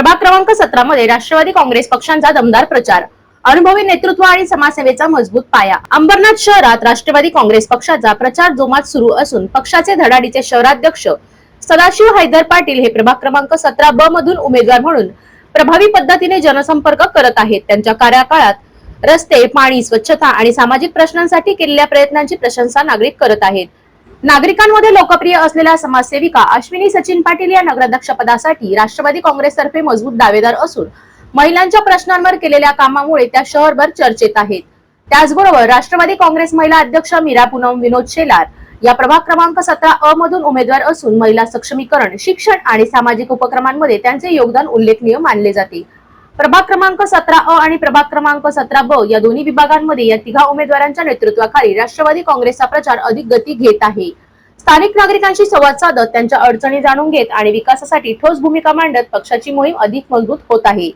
प्रभाग क्रमांक सतरा मध्ये राष्ट्रवादी काँग्रेस पक्षांचा दमदार प्रचार. अनुभवी नेतृत्व आणि समाजसेवेचा मजबूत पाया. अंबरनाथ शहरात राष्ट्रवादी काँग्रेस पक्षाचा प्रचार जोमात सुरू असून पक्षाचे धडाडीचे शहराध्यक्ष सदाशिव हैदर पाटील हे प्रभाग क्रमांक सतरा ब मधून उमेदवार म्हणून प्रभावी पद्धतीने जनसंपर्क करत आहेत. त्यांच्या कार्यकाळात रस्ते पाणी स्वच्छता आणि सामाजिक प्रश्नांसाठी केलेल्या प्रयत्नांची प्रशंसा नागरिक करत आहेत. नागरिकांमध्ये लोकप्रिय असलेल्या समाजसेविका अश्विनी सचिन पाटील या नगराध्यक्ष पदासाठी राष्ट्रवादी काँग्रेसतर्फे मजबूत दावेदार असून महिलांच्या प्रश्नांवर केलेल्या कामामुळे त्या शहरभर चर्चेत आहेत. त्याचबरोबर राष्ट्रवादी काँग्रेस महिला अध्यक्ष मीरा पूनम विनोद शेलार या प्रभाग क्रमांक सतरा अ मधून उमेदवार असून महिला सक्षमीकरण शिक्षण आणि सामाजिक उपक्रमांमध्ये त्यांचे योगदान उल्लेखनीय मानले जाते. प्रभाग क्रमांक सतरा अ आणि प्रभाग क्रमांक सतरा ब या दोन्ही विभागांमध्ये या तिघा उमेदवारांच्या नेतृत्वाखाली राष्ट्रवादी काँग्रेसचा प्रचार अधिक गती घेत आहे. स्थानिक नागरिकांशी संवाद साधत त्यांच्या अडचणी जाणून घेत आणि विकासासाठी ठोस भूमिका मांडत पक्षाची मोहीम अधिक मजबूत होत आहे.